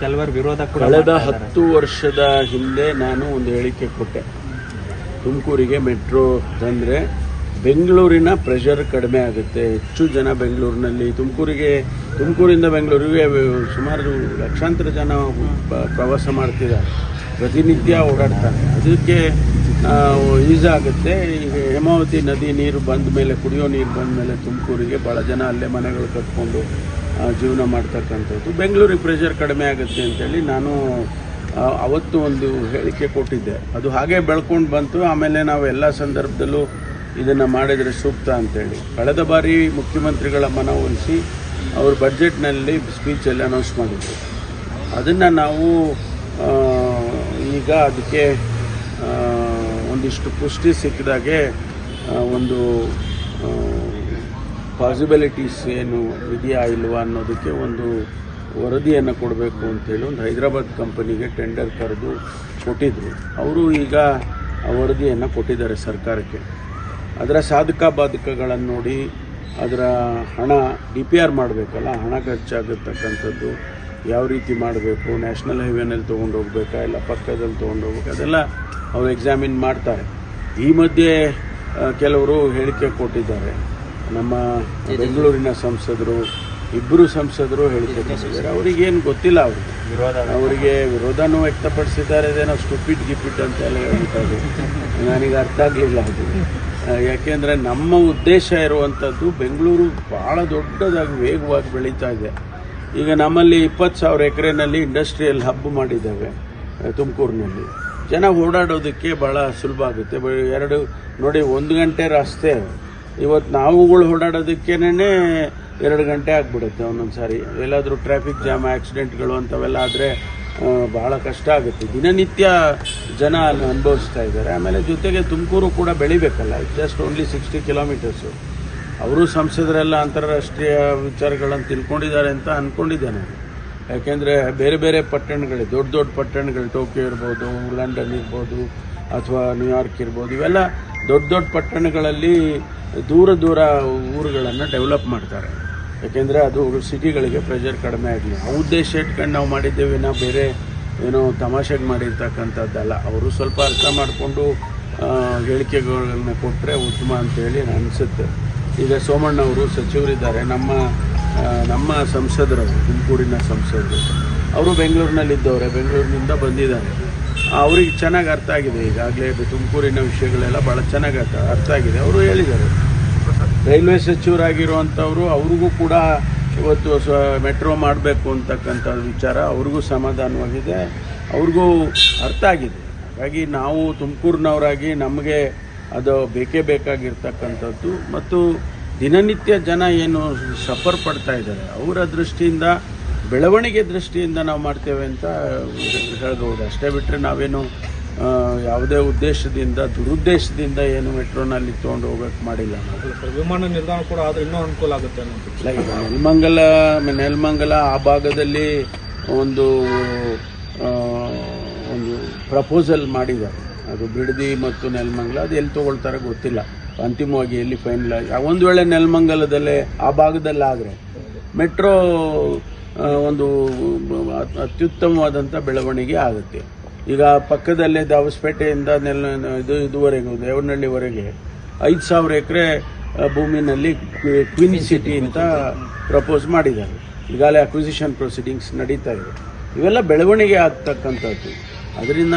ಕೆಲವರು ವಿರೋಧ ಕಳೆದ. ಹತ್ತು ವರ್ಷದ ಹಿಂದೆ ನಾನು ಒಂದು ಹೇಳಿಕೆ ಕೊಟ್ಟೆ. ತುಮಕೂರಿಗೆ ಮೆಟ್ರೋ ತಂದರೆ ಬೆಂಗಳೂರಿನ ಪ್ರೆಷರ್ ಕಡಿಮೆ ಆಗುತ್ತೆ. ಹೆಚ್ಚು ಜನ ಬೆಂಗಳೂರಿನಲ್ಲಿ ತುಮಕೂರಿಗೆ ತುಮಕೂರಿಂದ ಬೆಂಗಳೂರಿಗೆ ಸುಮಾರು ಲಕ್ಷಾಂತರ ಜನ ಪ್ರವಾಸ ಮಾಡ್ತಿದ್ದಾರೆ. ಪ್ರತಿನಿತ್ಯ ಓಡಾಡ್ತಾರೆ. ಅದಕ್ಕೆ ಈಸ್ ಆಗುತ್ತೆ. ಈಗ ಹೇಮಾವತಿ ನದಿ ನೀರು ಬಂದ ಮೇಲೆ ಕುಡಿಯೋ ನೀರು ಬಂದ ಮೇಲೆ ತುಮಕೂರಿಗೆ ಭಾಳ ಜನ ಅಲ್ಲೇ ಮನೆಗಳು ಕಟ್ಕೊಂಡು ಜೀವನ ಮಾಡ್ತಕ್ಕಂಥದ್ದು. ಬೆಂಗಳೂರಿಗೆ ಪ್ರೆಷರ್ ಕಡಿಮೆ ಆಗುತ್ತೆ ಅಂತೇಳಿ ನಾನು ಅವತ್ತು ಒಂದು ಹೇಳಿಕೆ ಕೊಟ್ಟಿದ್ದೆ. ಅದು ಹಾಗೆ ಬೆಳ್ಕೊಂಡು ಬಂತು. ಆಮೇಲೆ ನಾವು ಎಲ್ಲ ಸಂದರ್ಭದಲ್ಲೂ ಇದನ್ನು ಮಾಡಿದರೆ ಸೂಕ್ತ ಅಂತೇಳಿ. ಕಳೆದ ಬಾರಿ ಮುಖ್ಯಮಂತ್ರಿಗಳ ಮನವೊಲಿಸಿ ಅವರು ಬಜೆಟ್ನಲ್ಲಿ ಸ್ಪೀಚಲ್ಲಿ ಅನೌನ್ಸ್ ಮಾಡಿದ್ರು. ಅದನ್ನು ನಾವು ಈಗ ಅದಕ್ಕೆ ಒಂದಿಷ್ಟು ಪುಷ್ಟಿ ಸಿಕ್ಕಿದಾಗೆ ಒಂದು ಪಾಸಿಬಿಲಿಟೀಸ್ ಏನು ಇದೆಯಾ ಇಲ್ವಾ ಅನ್ನೋದಕ್ಕೆ ಒಂದು ವರದಿಯನ್ನು ಕೊಡಬೇಕು ಅಂತೇಳಿ ಒಂದು ಹೈದರಾಬಾದ್ ಕಂಪನಿಗೆ ಟೆಂಡರ್ ಕರೆದು ಕೊಟ್ಟಿದ್ದರು ಅವರು ಈಗ ಆ ವರದಿಯನ್ನು ಕೊಟ್ಟಿದ್ದಾರೆ ಸರ್ಕಾರಕ್ಕೆ. ಅದರ ಸಾಧಕ ಬಾಧಕಗಳನ್ನು ನೋಡಿ ಅದರ ಹಣ ಡಿ ಪಿ ಆರ್ ಮಾಡಬೇಕಲ್ಲ, ಹಣ ಖರ್ಚಾಗತಕ್ಕಂಥದ್ದು ಯಾವ ರೀತಿ ಮಾಡಬೇಕು ನ್ಯಾಷನಲ್ ಹೈವೇನಲ್ಲಿ ತೊಗೊಂಡು ಹೋಗ್ಬೇಕಾ ಇಲ್ಲ ಪಕ್ಕದಲ್ಲಿ ತೊಗೊಂಡು ಹೋಗ್ಬೇಕಾ ಅದೆಲ್ಲ ಅವರು ಎಕ್ಸಾಮಿನ್ ಮಾಡ್ತಾರೆ. ಈ ಮಧ್ಯೆ ಕೆಲವರು ಹೇಳಿಕೆ ಕೊಟ್ಟಿದ್ದಾರೆ. ನಮ್ಮ ಬೆಂಗಳೂರಿನ ಸಂಸದರು ಇಬ್ಬರು ಸಂಸದರು ಹೇಳ್ತಾರೆ ಅವ್ರಿಗೇನು ಗೊತ್ತಿಲ್ಲ ಅವರು ವಿರೋಧ ಅವರಿಗೆ ವಿರೋಧನೂ ವ್ಯಕ್ತಪಡಿಸಿದ್ದಾರೆ. ಅದೇನೋ ಸ್ಟುಪಿಟ್ ಗಿಪಿಟ್ ಅಂತ ಎಲ್ಲ ಹೇಳ್ತಾರೆ ನನಗೆ ಅರ್ಥ ಆಗಲಿಲ್ಲ ಅದು. ಯಾಕೆಂದರೆ ನಮ್ಮ ಉದ್ದೇಶ ಇರುವಂಥದ್ದು ಬೆಂಗಳೂರು ಭಾಳ ದೊಡ್ಡದಾಗಿ ವೇಗವಾಗಿ ಬೆಳೀತಾ ಇದೆ. ಈಗ ನಮ್ಮಲ್ಲಿ ಇಪ್ಪತ್ತು ಸಾವಿರ ಎಕರೆನಲ್ಲಿ ಇಂಡಸ್ಟ್ರಿಯಲ್ ಹಬ್ ಮಾಡಿದ್ದೇವೆ ತುಮಕೂರಿನಲ್ಲಿ. ಜನ ಓಡಾಡೋದಕ್ಕೆ ಭಾಳ ಸುಲಭ ಆಗುತ್ತೆ. ಎರಡು ನೋಡಿ ಒಂದು ಗಂಟೆ ರಸ್ತೆ ಇವತ್ತು ನಾವುಗಳು ಓಡಾಡೋದಕ್ಕೇನೆ ಎರಡು ಗಂಟೆ ಆಗಿಬಿಡುತ್ತೆ ಒಂದೊಂದು ಸಾರಿ ಎಲ್ಲಾದರೂ ಟ್ರಾಫಿಕ್ ಜಾಮ್ ಆಕ್ಸಿಡೆಂಟ್ಗಳು ಅಂಥವೆಲ್ಲ ಆದರೆ ಭಾಳ ಕಷ್ಟ ಆಗುತ್ತೆ. ದಿನನಿತ್ಯ ಜನ ಅಲ್ಲಿ ಅನುಭವಿಸ್ತಾ ಇದ್ದಾರೆ. ಆಮೇಲೆ ಜೊತೆಗೆ ತುಮಕೂರು ಕೂಡ ಬೆಳಿಬೇಕಲ್ಲ. ಜಸ್ಟ್ ಓನ್ಲಿ ಸಿಕ್ಸ್ಟಿ ಕಿಲೋಮೀಟರ್ಸು ಅವರು ಸಂಸದರೆಲ್ಲ ಅಂತಾರಾಷ್ಟ್ರೀಯ ವಿಚಾರಗಳನ್ನು ತಿಳ್ಕೊಂಡಿದ್ದಾರೆ ಅಂತ ಅಂದ್ಕೊಂಡಿದ್ದೆ ನಾನು ಯಾಕೆಂದರೆ ಬೇರೆ ಬೇರೆ ಪಟ್ಟಣಗಳು ದೊಡ್ಡ ದೊಡ್ಡ ಪಟ್ಟಣಗಳು, ಟೋಕಿಯೋ ಇರ್ಬೋದು, ಲಂಡನ್ ಇರ್ಬೋದು, ಅಥವಾ ನ್ಯೂಯಾರ್ಕ್ ಇರ್ಬೋದು, ಇವೆಲ್ಲ ದೊಡ್ಡ ದೊಡ್ಡ ಪಟ್ಟಣಗಳಲ್ಲಿ ದೂರ ದೂರ ಊರುಗಳನ್ನು ಡೆವಲಪ್ ಮಾಡ್ತಾರೆ. ಯಾಕೆಂದರೆ ಅದು ಸಿಟಿಗಳಿಗೆ ಪ್ರೆಷರ್ ಕಡಿಮೆ ಆಗಲಿ. ಆ ಉದ್ದೇಶ ಇಟ್ಕೊಂಡು ನಾವು ಮಾಡಿದ್ದೇವೆ, ನಾವು ಬೇರೆ ಏನೋ ತಮಾಷೆಗೆ ಮಾಡಿರ್ತಕ್ಕಂಥದ್ದಲ್ಲ. ಅವರು ಸ್ವಲ್ಪ ಅರ್ಥ ಮಾಡಿಕೊಂಡು ಹೇಳಿಕೆಗಳನ್ನ ಕೊಟ್ಟರೆ ಉತ್ತಮ ಅಂತೇಳಿ ಅನಿಸುತ್ತೆ. ಈಗ ಸೋಮಣ್ಣ ಅವರು ಸಚಿವರಿದ್ದಾರೆ. ನಮ್ಮ ನಮ್ಮ ಸಂಸದರು, ತುಮಕೂರಿನ ಸಂಸದರು. ಅವರು ಬೆಂಗಳೂರಿನಲ್ಲಿದ್ದವ್ರೆ. ಬೆಂಗಳೂರಿನಿಂದ ಬಂದಿದ್ದಾರೆ. ಅವ್ರಿಗೆ ಚೆನ್ನಾಗಿ ಅರ್ಥ ಆಗಿದೆ ಈಗಾಗಲೇ ತುಮಕೂರಿನ ವಿಷಯಗಳೆಲ್ಲ ಭಾಳ ಚೆನ್ನಾಗಿ ಅರ್ಥ ಆಗಿದೆ. ಅವರು ಹೇಳಿದ್ದಾರೆ. ರೈಲ್ವೆ ಸಚಿವರಾಗಿರುವಂಥವ್ರು ಅವ್ರಿಗೂ ಕೂಡ ಇವತ್ತು ಮೆಟ್ರೋ ಮಾಡಬೇಕು ಅಂತಕ್ಕಂಥ ವಿಚಾರ ಅವ್ರಿಗೂ ಸಮಾಧಾನವಾಗಿದೆ. ಅವ್ರಿಗೂ ಅರ್ಥ ಆಗಿದೆ. ಹಾಗಾಗಿ ನಾವು ತುಮಕೂರಿನವರಾಗಿ ನಮಗೆ ಅದು ಬೇಕೇ ಬೇಕಾಗಿರ್ತಕ್ಕಂಥದ್ದು. ಮತ್ತು ದಿನನಿತ್ಯ ಜನ ಏನು ಸಫರ್ ಪಡ್ತಾ ಇದ್ದಾರೆ, ಅವರ ದೃಷ್ಟಿಯಿಂದ ಬೆಳವಣಿಗೆ ದೃಷ್ಟಿಯಿಂದ ನಾವು ಮಾಡ್ತೇವೆ ಅಂತ ಹೇಳ್ಬೋದು. ಅಷ್ಟೇ ಬಿಟ್ಟರೆ ನಾವೇನು ಯಾವುದೇ ಉದ್ದೇಶದಿಂದ ದುರುದ್ದೇಶದಿಂದ ಏನು ಮೆಟ್ರೋನಲ್ಲಿ ತೊಗೊಂಡು ಹೋಗಕ್ಕೆ ಮಾಡಿಲ್ಲ ನಾವು. ವಿಮಾನ ನಿಲ್ದಾಣ ಕೂಡ ಆದರೆ ಇನ್ನೂ ಅನುಕೂಲ ಆಗುತ್ತೆ ನೆಲ್ಮಂಗಲ ನೆಲ್ಮಂಗಲ ಆ ಭಾಗದಲ್ಲಿ ಒಂದು ಒಂದು ಪ್ರಪೋಸಲ್ ಮಾಡಿದ್ದಾರೆ. ಅದು ಬಿಡದಿ ಮತ್ತು ನೆಲಮಂಗಲ ಅದು ಎಲ್ಲಿ ತೊಗೊಳ್ತಾರೆ ಗೊತ್ತಿಲ್ಲ. ಅಂತಿಮವಾಗಿ ಎಲ್ಲಿ ಫೈನಲ್ ಆಗಿ ಒಂದು ವೇಳೆ ನೆಲಮಂಗಲದಲ್ಲೇ ಆ ಭಾಗದಲ್ಲಾದರೆ ಮೆಟ್ರೋ ಒಂದು ಅತ್- ಅತ್ಯುತ್ತಮವಾದಂಥ ಬೆಳವಣಿಗೆ ಆಗುತ್ತೆ. ಈಗ ಪಕ್ಕದಲ್ಲೇ ದಾವಸ್ಪೇಟೆಯಿಂದ ನೆಲ ಇದು ಇದುವರೆಗೂ ದೇವನಹಳ್ಳಿವರೆಗೆ ಐದು ಸಾವಿರ ಎಕರೆ ಭೂಮಿನಲ್ಲಿ ಕ್ವಿ- ಕ್ವಿನ್ ಸಿಟಿ ಅಂತ ಪ್ರಪೋಸ್ ಮಾಡಿದ್ದಾರೆ. ಈಗಾಗಲೇ ಅಕ್ವಿಸಿಷನ್ ಪ್ರೊಸೀಡಿಂಗ್ಸ್ ನಡೀತಾ ಇದೆ. ಇವೆಲ್ಲ ಬೆಳವಣಿಗೆ ಆಗ್ತಕ್ಕಂಥದ್ದು. ಅದರಿಂದ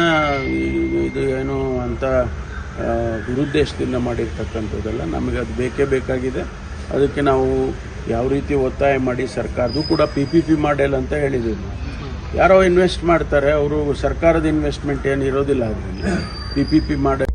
ಇದು ಏನು ಅಂತ ದುರುದ್ದೇಶದಿಂದ ಮಾಡಿರ್ತಕ್ಕಂಥದ್ದಲ್ಲ ನಮಗೆ ಅದು ಬೇಕೇ ಬೇಕಾಗಿದೆ. ಅದಕ್ಕೆ ನಾವು ಯಾವ ರೀತಿ ಒತ್ತಾಯ ಮಾಡಿ ಸರ್ಕಾರದ್ದು ಕೂಡ ಪಿ ಪಿ ಪಿ ಮಾಡೆಲ್ ಅಂತ ಹೇಳಿದ್ದೀವಿ ಯಾರೋ ಇನ್ವೆಸ್ಟ್ ಮಾಡ್ತಾರೆ, ಅವರು ಸರ್ಕಾರದ ಇನ್ವೆಸ್ಟ್ಮೆಂಟ್ ಏನು ಇರೋದಿಲ್ಲ ಅದರಲ್ಲಿ. P P P model